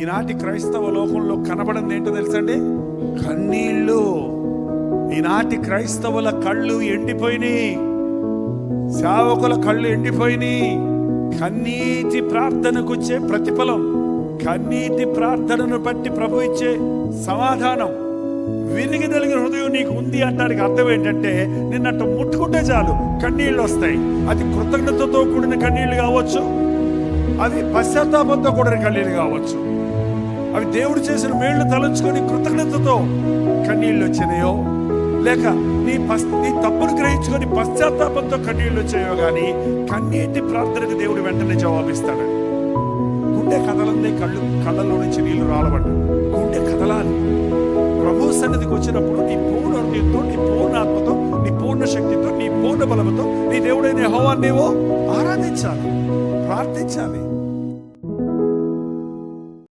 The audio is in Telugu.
ఈనాటి క్రైస్తవ లోకంలో కనబడింది ఏంటో తెలుసండి? కన్నీళ్ళు. ఈనాటి క్రైస్తవుల కళ్ళు ఎండిపోయినాయి. సేవకుల కళ్ళు ఎండిపోయినాయి. కన్నీటి ప్రార్థనకు వచ్చే ప్రతిఫలం కన్నీటి ప్రార్థనను బట్టి ప్రభు ఇచ్చే సమాధానం విరిగిదలిగిన హృదయం నీకు ఉంది అంటానికి అర్థం ఏంటంటే నిన్నట్టు ముట్టుకుంటే చాలు కన్నీళ్ళు వస్తాయి. అది కృతజ్ఞతతో కూడిన కన్నీళ్ళు కావచ్చు అవి పశ్చాత్తాపంతో కూడిన కళ్ళీలు కావచ్చు. అవి దేవుడు చేసిన మేళ్ళు తలంచుకొని కృతజ్ఞతతో కన్నీళ్ళు వచ్చినాయో లేక నీ పస్ నీ తప్పును గ్రహించుకొని పశ్చాత్తాపంతో కన్నీళ్ళు వచ్చాయో కానీ కన్నీటి ప్రార్థనకు దేవుడు వెంటనే జవాబిస్తాడు. గుండె కథలందే కళ్ళు కళ్ళలో నుంచి నీళ్ళు రాలబడ్డ గుండె కథలాలి ప్రభు సన్నిధికి వచ్చినప్పుడు నీ పూర్ణ నీ పూర్ణ పూర్ణ బలముతో నీ దేవుడైన హోవాన్ని నీవో ఆరాధించాలి ప్రార్థించాలి.